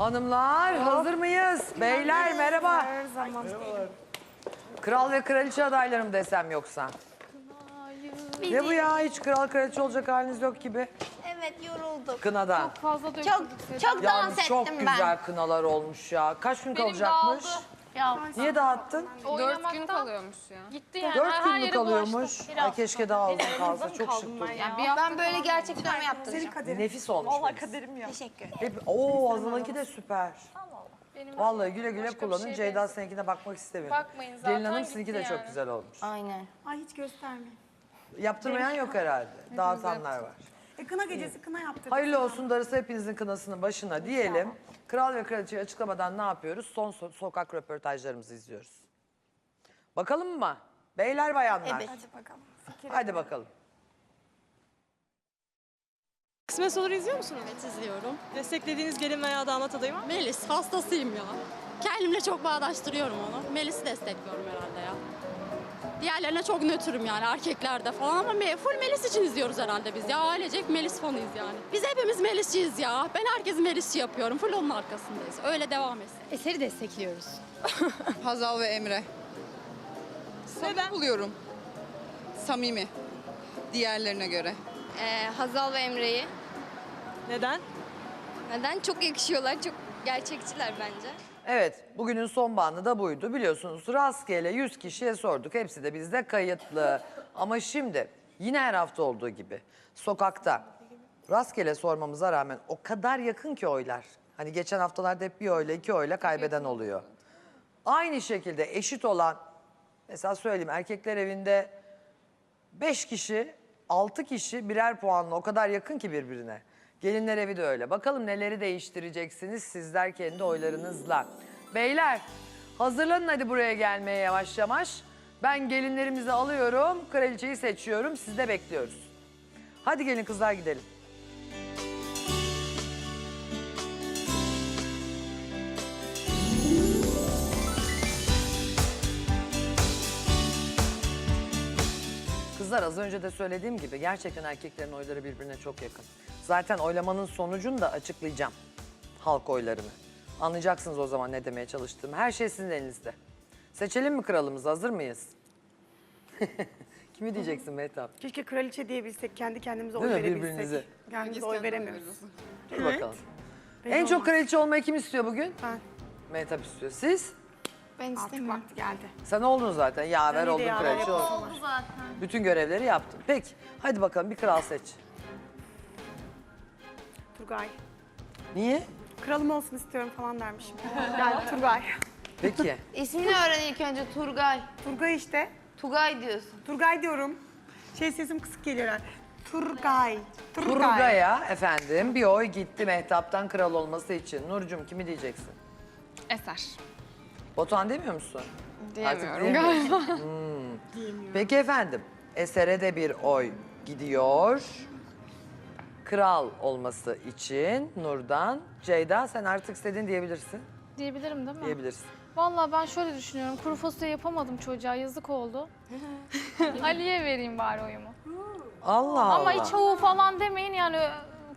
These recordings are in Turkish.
Hanımlar hazır mıyız? Beyler merhaba. Her zaman. Kral ve kraliçe adaylarım desem yoksa. Ne bu ya hiç kral kraliçe olacak haliniz yok gibi. Evet yorulduk. Kınadan. Fazla döküldük Çok çok dans Yalnız çok ettim güzel ben. kınalar olmuş ya. Kaç gün Benim kalacakmış? dağıldı. Ya Niye dağıttın? Dört gün kalıyormuş ya. Gitti yani. Dört gün mü kalıyormuş? Ay keşke daha uzun kalsa. Çok şık durdu. Ben böyle gerçek dövme yaptıracağım. Nefis olmuş. Vallahi Teşekkür ederim. Hep, oo Hazal'ınki de süper. Benim Vallahi güle güle bir kullanın. şey Ceyda seninkine bakmak istemiyorum. Bakmayın zaten Gelin hanım gitti sizinki de çok yani. güzel olmuş. Aynen. Ay hiç gösterme. Yaptırmayan yok herhalde. Dağıtanlar var. E kına gecesi kına yaptırdık. Hayırlı olsun darısı hepinizin kınasının başına diyelim. Kral ve kraliçeyi açıklamadan ne yapıyoruz? Son so- sokak röportajlarımızı izliyoruz. Bakalım mı? Beyler bayanlar. Evet. Hadi bakalım. Hadi bakalım. Kısmet olur izliyor musunuz? Evet izliyorum. Desteklediğiniz gelin veya damat adayı var mı? Melis hastasıyım ya. Kendimle çok bağdaştırıyorum onu. Melis'i destekliyorum herhalde ya. Diğerlerine çok nötrüm yani erkeklerde falan ama full Melis için izliyoruz herhalde biz ya. Ailecek Melis fanıyız yani. Biz hepimiz Melisçiyiz ya. Ben herkesi Melisçi yapıyorum. Full onun arkasındayız. Öyle devam etsin. Eseri destekliyoruz. Hazal ve Emre. Neden? Buluyorum. Samimi. Diğerlerine göre. Ee, Hazal ve Emre'yi. Neden? Neden? Çok yakışıyorlar, çok gerçekçiler bence. Evet, bugünün son bandı da buydu. Biliyorsunuz rastgele 100 kişiye sorduk. Hepsi de bizde kayıtlı. Ama şimdi yine her hafta olduğu gibi sokakta rastgele sormamıza rağmen o kadar yakın ki oylar. Hani geçen haftalarda hep bir oyla iki oyla kaybeden oluyor. Aynı şekilde eşit olan mesela söyleyeyim erkekler evinde 5 kişi, 6 kişi birer puanla o kadar yakın ki birbirine. Gelinler evi de öyle. Bakalım neleri değiştireceksiniz sizler kendi oylarınızla. Beyler hazırlanın hadi buraya gelmeye yavaş yavaş. Ben gelinlerimizi alıyorum, kraliçeyi seçiyorum. Siz de bekliyoruz. Hadi gelin kızlar gidelim. Kızlar az önce de söylediğim gibi gerçekten erkeklerin oyları birbirine çok yakın. Zaten oylamanın sonucunu da açıklayacağım. Halk oylarını. Anlayacaksınız o zaman ne demeye çalıştığımı. Her şey sizin elinizde. Seçelim mi kralımızı? Hazır mıyız? Kimi diyeceksin Mehtap? Keşke kraliçe diyebilsek, kendi kendimize oy Değil mi, verebilsek. birbirinize? Kendimize oy veremiyoruz. Dur bakalım. En çok kraliçe olmayı kim istiyor bugün? Ben. Mehtap istiyor. Siz? Ben Artık vakti geldi. Sen oldun zaten. Yaver oldun yaver kraliçe oldun. yapasım var. Bütün görevleri yaptın. Peki hadi bakalım bir kral seç. Turgay. Niye? Kralım olsun istiyorum falan dermişim. Gel Turgay. Peki. İsmini öğren ilk önce Turgay. Turgay işte. Tugay diyorsun. Turgay diyorum. Şey sesim kısık geliyor. herhalde. Turgay. Turgay. Turgay'a efendim bir oy gitti Mehtap'tan kral olması için. Nurcum kimi diyeceksin? Eser. Batuhan demiyor musun? Diyemiyorum diyemiyorsun. Hmm. Peki efendim Eser'e de bir oy gidiyor. Kral olması için Nur'dan. Ceyda sen artık istediğin diyebilirsin. Diyebilirim değil mi? Diyebilirsin. Vallahi ben şöyle düşünüyorum. Kuru fasulye yapamadım çocuğa. Yazık oldu. Ali'ye vereyim bari oyumu. Allah Allah. Ama hiç o falan demeyin yani.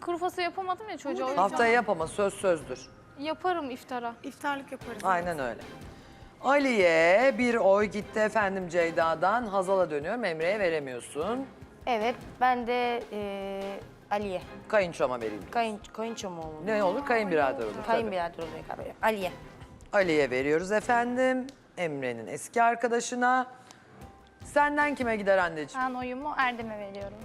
Kuru fasulye yapamadım ya çocuğa. o yüzden. Haftaya yap ama söz sözdür. Yaparım iftara. İftarlık yaparız. Aynen öyle. Ali'ye bir oy gitti efendim Ceyda'dan. Hazal'a dönüyorum. Emre'ye veremiyorsun. Evet ben de eee Ali'ye. Kayınçoma vereyim. Kayın, kayınço mu olur? Ne olur? Kayınbirader olur. tabii. Kayınbirader oluyor galiba. Ali'ye. Ali'ye veriyoruz efendim. Emre'nin eski arkadaşına. Senden kime gider anneciğim? Ben oyumu Erdem'e veriyorum.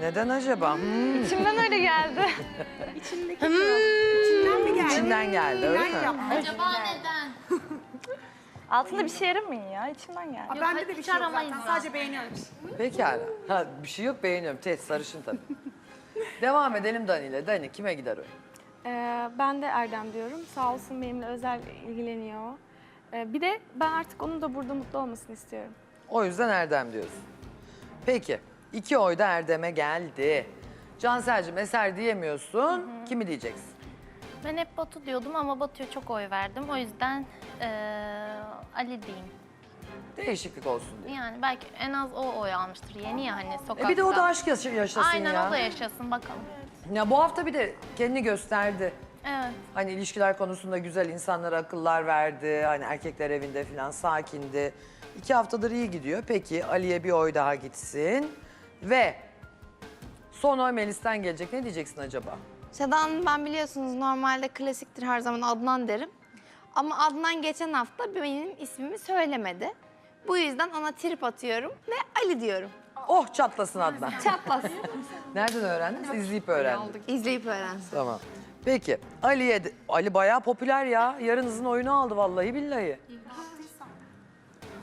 Neden acaba? Hmm, İçimden öyle geldi. İçinden mi geldi? içinden geldi öyle mi? Acaba neden? Altında bir şey aramayın ya. İçimden geldi. Aa, bende de bir şey yok zaten. Sadece beğeniyorum. Pekala. Ha, bir şey yok beğeniyorum. Tez sarışın tabii. Devam edelim Dani ile. Dani kime gider oy? Ee, ben de Erdem diyorum. Sağ olsun benimle özel ilgileniyor. Ee, bir de ben artık onun da burada mutlu olmasını istiyorum. O yüzden Erdem diyorsun. Peki. iki oy da Erdem'e geldi. Cansel'cim eser diyemiyorsun. Kimi diyeceksin? Ben hep Batu diyordum ama Batu'ya çok oy verdim. O yüzden eee, Ali diyeyim. Değişiklik olsun diye. Yani belki en az o oy almıştır. Yeni ya hani sokakta. E bir de o da aşk yaş- yaşasın Aynen ya. o da yaşasın bakalım. Ya bu hafta bir de kendini gösterdi. Evet. Hani ilişkiler konusunda güzel insanlara akıllar verdi. Hani erkekler evinde falan sakindi. İki haftadır iyi gidiyor. Peki Ali'ye bir oy daha gitsin. Ve son oy Melis'ten gelecek. Ne diyeceksin acaba? Seda Hanım ben biliyorsunuz normalde klasiktir her zaman Adnan derim. Ama Adnan geçen hafta benim ismimi söylemedi. Bu yüzden ona trip atıyorum ve Ali diyorum. Oh çatlasın Adnan. Çatlasın. Nereden öğrendin? İzleyip öğrendim. İzleyip öğrensin. Tamam. Peki Ali'ye de- Ali bayağı popüler ya. Yarınızın oyunu aldı vallahi billahi.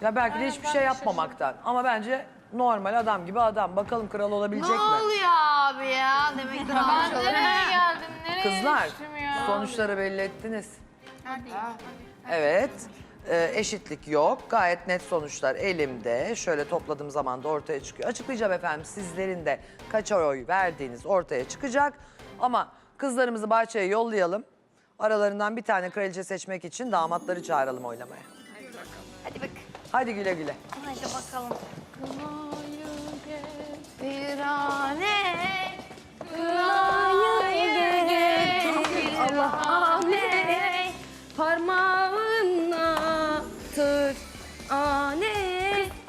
Ya belki de hiçbir şey yapmamaktan. Ama bence normal adam gibi adam. Bakalım kral olabilecek Ne mi? oluyor abi ya? Demek ki Ben nereye geldim? Nereye Kızlar düştüm ya? sonuçları belli ettiniz. Evet. e, eşitlik yok. Gayet net sonuçlar elimde. Şöyle topladığım zaman da ortaya çıkıyor. Açıklayacağım efendim sizlerin de kaç oy verdiğiniz ortaya çıkacak. Ama kızlarımızı bahçeye yollayalım. Aralarından bir tane kraliçe seçmek için damatları çağıralım oynamaya. Hadi bak. Hadi güle güle. Hadi bakalım. Virane, kınayı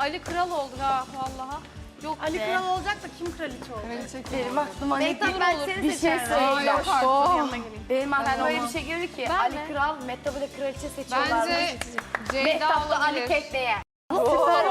Ali kral oldu ha vallaha. Yok Ali be. kral olacak da kim kraliçe olacak? Benim aklıma ne Mehtap ben seni bir şey seçerim. söyleyeceğim. Yok Benim aklıma öyle bir şey geliyor ki Ali Kral, Mehtap'ı da kraliçe seçiyorlar. Bence Ceyda Mehtap da Ali olabilir. Kekle'ye. Süper